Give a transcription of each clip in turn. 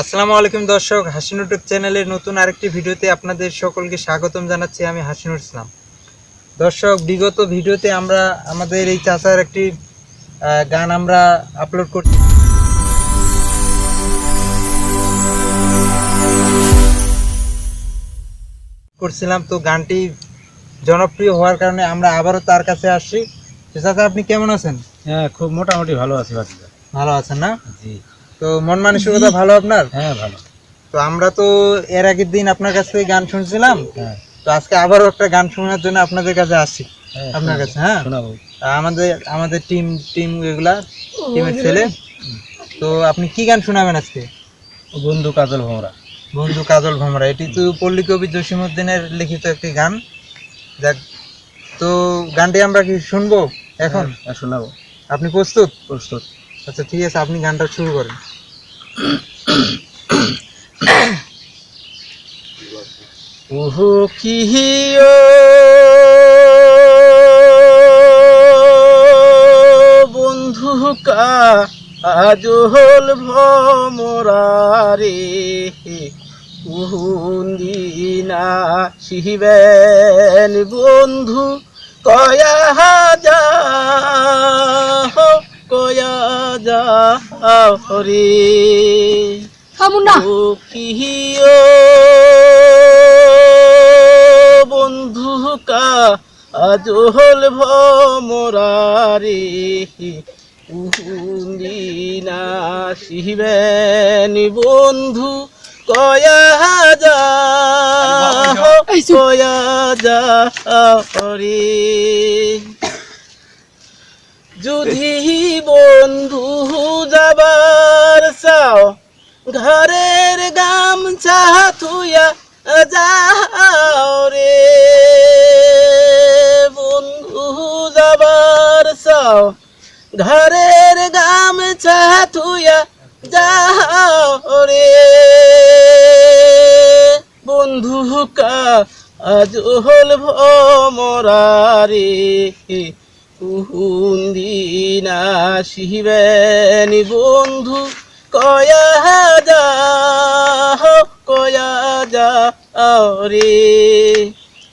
আসসালামু আলাইকুম দর্শক হাসিন ইউটিউব চ্যানেলের নতুন আরেকটি ভিডিওতে আপনাদের সকলকে স্বাগতম জানাচ্ছি আমি হাসিনুর ইসলাম। দর্শক বিগত ভিডিওতে আমরা আমাদের এই চাচার একটি গান আমরা আপলোড করছি করছিলাম। তো গানটি জনপ্রিয় হওয়ার কারণে আমরা আবারও তার কাছে আসছি। চাচা আপনি কেমন আছেন? হ্যাঁ খুব মোটামুটি ভালো আছি ভালো আছেন না? জি। তো মন মানসিকতা ভালো আপনার? হ্যাঁ ভালো। তো আমরা তো এর আগের দিন আপনার কাছ থেকে গান শুনছিলাম। হ্যাঁ। তো আজকে আবারও একটা গান শোনার জন্য আপনাদের কাছে আসছি। হ্যাঁ, আপনার কাছে হ্যাঁ? আমাদের আমাদের টিম টিম এগুলা টিমের ছেলে। তো আপনি কি গান শোনাবেন আজকে? বন্ধু কাজল ভোমরা। বন্ধু কাজল ভমরা। এটি তো পল্লী কবি জসিমউদ্দিনের লিখিত একটি গান। যাক তো গানটি আমরা কি শুনব এখন? হ্যাঁ, শোনাবো। আপনি প্রস্তুত? প্রস্তুত। আচ্ছা ঠিক আছে আপনি গানটা শুরু করেন। হিও বন্ধু কা আজল ভমরারে উহুন্দিনা শিবেন বন্ধু কয়া যা কয়া যা হরে। কিহিও বন্ধু কা আজল ভমরারে। উহুন্দিনা শিবেন বন্ধু কয়া যা কয়া যা হরে। যদি বন্ধু যাবার চাও, ঘরের গামছা থুয়া যাও রে। বন্ধু যাবার চাও, ঘরের গামছা থুয়া যাও রে। বন্ধু কা আজ হল ভমরারে কুহুন্দিনা শিবেনি বন্ধু, কয়া যা কয়া যা রে।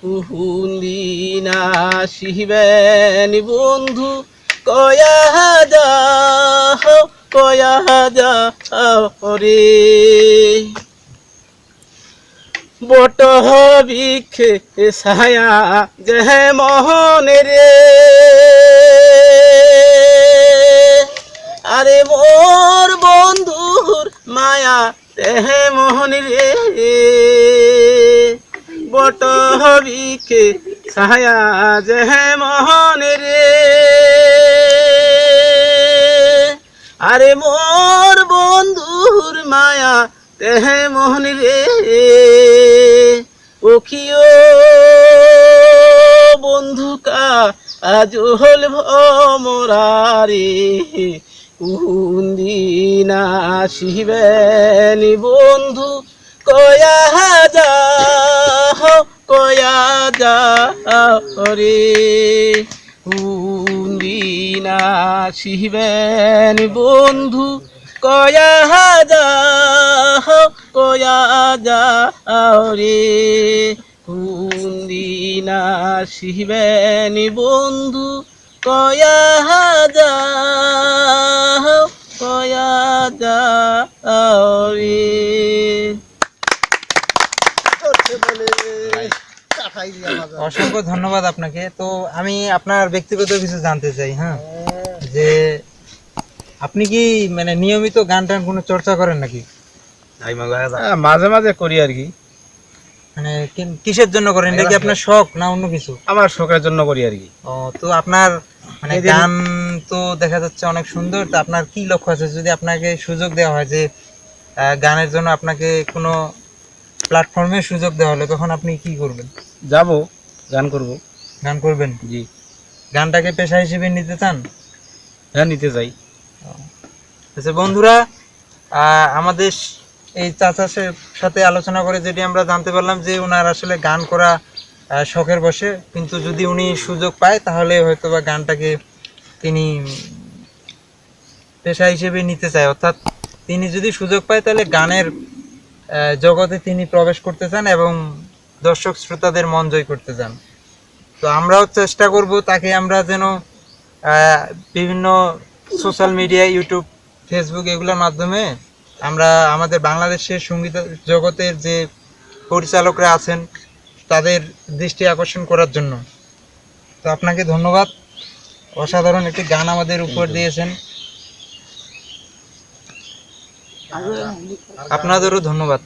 কুহুন্দিনা শিবেনি বন্ধু, কয়া যা কয়া যা রে। বট বিখে ছায়া যে মোহনে রে। আরে মোর বন্ধুর মায়া তেহে মোহন রে। বট বিখে ছায়া যে মোহন রে। আরে মোর বন্ধুর মায়া তেহে মোহন রে ওখিও বন্ধুকা আজ হল ভমরারে। কুন্দিনা শিবেনি বন্ধু, কয়া যা কয়া যা রে। কুন্দিনা শিবেনি বন্ধু, কয়া যা কয়া যা রে কুন্দিনা শিবেনি বন্ধু? কয়া যা কয়া যা রে অসংখ্য ধন্যবাদ আপনাকে। তো আমি আপনার ব্যক্তিগত কিছু জানতে চাই হ্যাঁ? যে আপনি কি মানে নিয়মিত গান টান কোনো চর্চা করেন নাকি? মাঝে মাঝে করি আর কি। মানে কিসের জন্য করেন? এটা কি আপনার শখ না অন্য কিছু? আমার শখের জন্য করি আর কি। ও তো আপনার মানে গান তো দেখা যাচ্ছে অনেক সুন্দর। তো আপনার কি লক্ষ্য আছে? যদি আপনাকে সুযোগ দেওয়া হয় যে গানের জন্য আপনাকে কোনো প্ল্যাটফর্মে সুযোগ দেওয়া হলো তখন আপনি কি করবেন? যাব গান করব। গান করবেন? জি। গানটাকে পেশা হিসেবে নিতে চান? হ্যাঁ নিতে চাই। আচ্ছা বন্ধুরা আমাদের এই চাচার সাথে আলোচনা করে যেটি আমরা জানতে পারলাম যে ওনার আসলে গান করা শখের বসে। কিন্তু যদি উনি সুযোগ পায়, তাহলে হয়তো বা গানটাকে তিনি পেশা হিসেবে নিতে চায়। অর্থাৎ তিনি যদি সুযোগ পায়, তাহলে গানের জগতে তিনি প্রবেশ করতে চান এবং দর্শক শ্রোতাদের মন জয় করতে চান। তো আমরাও চেষ্টা করব তাকে আমরা যেন বিভিন্ন সোশ্যাল মিডিয়া ইউটিউব ফেসবুক এগুলোর মাধ্যমে আমরা আমাদের বাংলাদেশের সংগীত জগতের যে পরিচালকরা আছেন তাদের দৃষ্টি আকর্ষণ করার জন্য। তো আপনাকে ধন্যবাদ। অসাধারণ একটি গান আমাদের উপর দিয়েছেন। আপনাদেরও ধন্যবাদ।